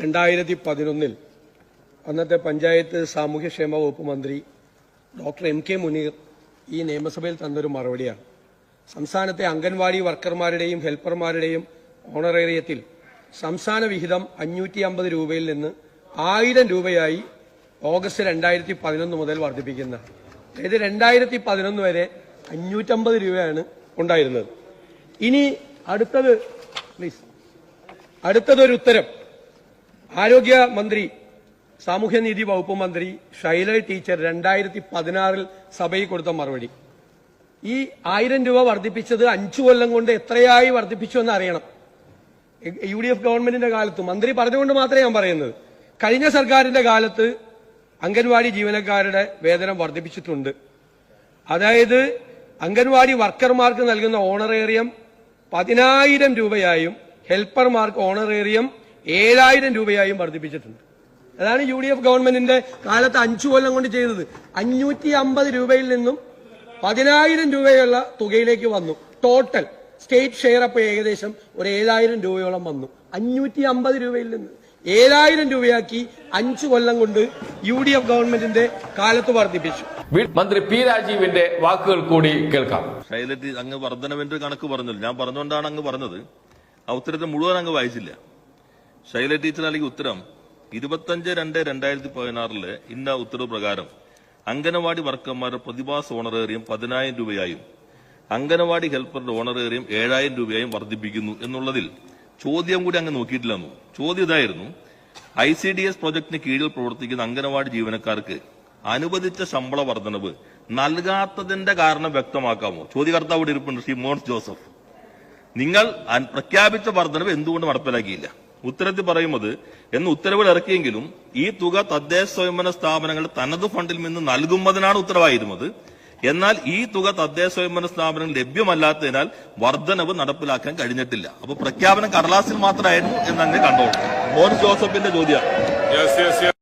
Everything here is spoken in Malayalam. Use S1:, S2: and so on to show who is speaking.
S1: രണ്ടായിരത്തി പതിനൊന്നിൽ അന്നത്തെ പഞ്ചായത്ത് സാമൂഹ്യക്ഷേമ വകുപ്പ് മന്ത്രി ഡോക്ടർ എം കെ മുനീർ ഈ നിയമസഭയിൽ തന്നൊരു മറുപടിയാണ്. സംസ്ഥാനത്തെ അംഗൻവാടി വർക്കർമാരുടെയും ഹെൽപ്പർമാരുടെയും ഓണറേറിയത്തിൽ സംസ്ഥാന വിഹിതം അഞ്ഞൂറ്റി അമ്പത് രൂപയിൽ നിന്ന് ആയിരം രൂപയായി ഓഗസ്റ്റ് രണ്ടായിരത്തി പതിനൊന്ന് മുതൽ വർദ്ധിപ്പിക്കുന്ന അതായത് രണ്ടായിരത്തി പതിനൊന്ന് വരെ അഞ്ഞൂറ്റമ്പത് രൂപയാണ് ഉണ്ടായിരുന്നത്. ഇനി അടുത്തത് പ്ലീസ് അടുത്തതൊരു ഉത്തരം. ആരോഗ്യ മന്ത്രി സാമൂഹ്യനീതി വകുപ്പ് മന്ത്രി ഷൈല ടീച്ചർ രണ്ടായിരത്തി പതിനാറിൽ സഭയിൽ കൊടുത്ത മറുപടി. ഈ ആയിരം രൂപ വർദ്ധിപ്പിച്ചത് അഞ്ചു കൊല്ലം കൊണ്ട് എത്രയായി വർദ്ധിപ്പിച്ചു എന്ന് അറിയണം യു ഡി എഫ് ഗവൺമെന്റിന്റെ കാലത്ത് മന്ത്രി പറഞ്ഞുകൊണ്ട് മാത്രമേ ഞാൻ പറയുന്നത്. കഴിഞ്ഞ സർക്കാരിന്റെ കാലത്ത് അംഗൻവാടി ജീവനക്കാരുടെ വേതനം വർദ്ധിപ്പിച്ചിട്ടുണ്ട്. അതായത് അംഗൻവാടി വർക്കർമാർക്ക് നൽകുന്ന ഓണറേറിയം പതിനായിരം രൂപയായും ഹെൽപ്പർമാർക്ക് ഓണറേറിയം ഏഴായിരം രൂപയായും വർദ്ധിപ്പിച്ചിട്ടുണ്ട്. അതാണ് യു ഡി എഫ് ഗവൺമെന്റിന്റെ കാലത്ത് അഞ്ചു കൊല്ലം കൊണ്ട് ചെയ്തത്. അഞ്ഞൂറ്റി അമ്പത് രൂപയിൽ നിന്നും പതിനായിരം രൂപയുള്ള തുകയിലേക്ക് വന്നു. ടോട്ടൽ സ്റ്റേറ്റ് ഷെയർ അപ്പോൾ ഏകദേശം ഒരു ഏഴായിരം രൂപയോളം വന്നു. അഞ്ഞൂറ്റി അമ്പത് രൂപയിൽ നിന്ന് ഏഴായിരം രൂപയാക്കി അഞ്ചു കൊല്ലം കൊണ്ട് യു ഡി എഫ് ഗവൺമെന്റിന്റെ കാലത്ത് വർദ്ധിപ്പിച്ചു.
S2: മന്ത്രി പി രാജീവിന്റെ വാക്കുകൾ കൂടി കേൾക്കാം.
S3: ശൈലജ് അങ്ങ് വർധനവിന്റെ കണക്ക് പറഞ്ഞല്ലോ. ഞാൻ പറഞ്ഞുകൊണ്ടാണ് അങ്ങ് പറഞ്ഞത്. അവസരത്തെ ഉത്തരത്തെ മുഴുവൻ അങ്ങ് വായിച്ചില്ല. ശൈല ടീച്ചർ നൽകിയ ഉത്തരം ഇരുപത്തഞ്ച് രണ്ട് രണ്ടായിരത്തി പതിനാറിൽ ഇന്ന ഉത്തരവ് പ്രകാരം അംഗനവാടി വർക്കർമാരുടെ പ്രതിഭാസ ഓണറേറിയം പതിനായിരം രൂപയായും അംഗനവാടി ഹെൽപ്പറുടെ ഓണറേറിയം ഏഴായിരം രൂപയായും വർദ്ധിപ്പിക്കുന്നു എന്നുള്ളതിൽ ചോദ്യം കൂടി അങ്ങ് നോക്കിയിട്ടില്ലെന്നു? ചോദ്യം ഇതായിരുന്നു. ഐ സി ഡി എസ് പ്രൊജക്ടിന് കീഴിൽ പ്രവർത്തിക്കുന്ന അംഗനവാടി ജീവനക്കാർക്ക് അനുവദിച്ച ശമ്പള വർധനവ് നൽകാത്തതിന്റെ കാരണം വ്യക്തമാക്കാമോ? ചോദ്യകർത്താവ് ഇവിടെ ഇരിപ്പുണ്ട് ശ്രീ മോൻസ് ജോസഫ്. നിങ്ങൾ പ്രഖ്യാപിച്ച വർധനവ് എന്തുകൊണ്ട് നടപ്പിലാക്കിയില്ല? ഉത്തരത്തിൽ പറയുന്നത് എന്ന് ഉത്തരവുകൾ ഇറക്കിയെങ്കിലും ഈ തുക തദ്ദേശ സ്വയംഭരണ സ്ഥാപനങ്ങൾ തനത് ഫണ്ടിൽ നിന്ന് നൽകുന്നതിനാണ് ഉത്തരവായിരുന്നത് എന്നാൽ ഈ തുക തദ്ദേശ സ്വയംഭരണ സ്ഥാപനങ്ങൾ ലഭ്യമല്ലാത്തതിനാൽ വർധനവ് നടപ്പിലാക്കാൻ കഴിഞ്ഞിട്ടില്ല. അപ്പൊ പ്രഖ്യാപനം കടലാസിൽ മാത്രമായിരുന്നു എന്നങ്ങനെ കണ്ടോളൂ. മോൻ ജോസഫിന്റെ ചോദ്യം